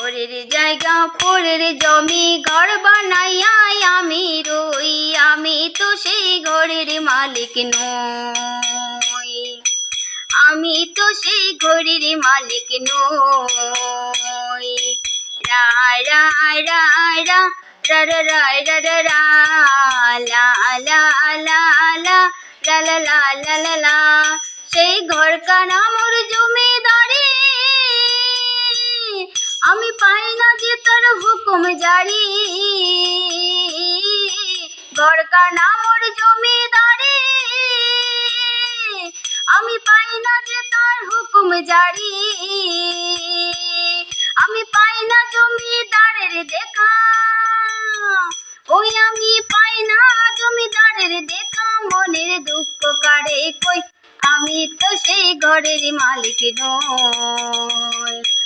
পরের জায়গা পরের জমি ঘর বানাইয়া আমি রই আমি তো সেই ঘরের মালিক নই আমি তো সেই ঘরের মালিক নই রা রা রা রা রা রা রা রা রা লা লা লা লা লা লা লা লা লা সেই ঘর কানা হুকুম জারি ঘর কানা মোর জমিদারি। আমি পাই না যে তার হুকুম জারি। আমি পাই না জমিদারের দেখা। ওই আমি পাই না জমিদারের দেখা। মনের দুঃখ কারে কই? আমি তো সেই ঘরের মালিক নই।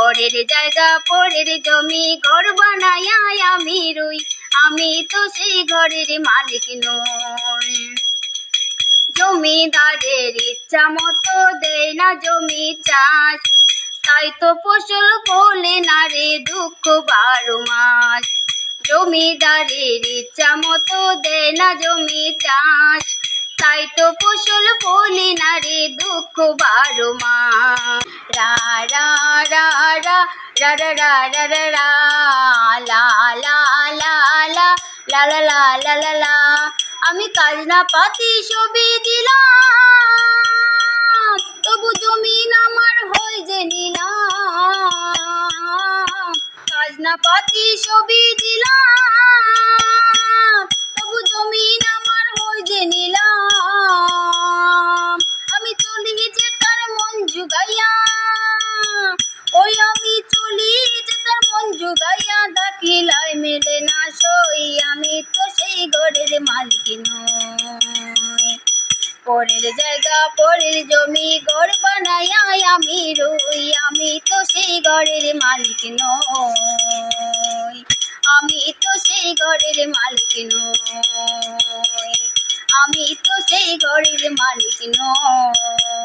পরের জায়গা, পরের জমি, ঘর বানাইয়া আমি রুই। আমি তো সেই ঘরের মালিক নই। জমিদারের ইচ্ছা মতো দেয় না জমি চাষ। তাই তো ফসল ফলে না রে দুঃখ বারো মাস। জমিদারের ইচ্ছা মতো দেয় না জমি চাষ। তাই তো ফসল ফলে না রে দুঃখ বারো মাস। রা রা রা রা রা রা রা রা লা লা লা লা লা লা লা লা আমি কাজ পাতি ছবি দিলাম। তবু জমিন আমার হয়ে যে নিলাম। কাজ পাতি ছবি দিলাম। তবু জমিন পরের জায়গা, পরের জমি গড় বানাই আমি রুই। আমি তো সেই ঘরের মালিক নই। আমি তো সেই ঘরের মালিক নই। আমি তো সেই ঘরের মালিক নই।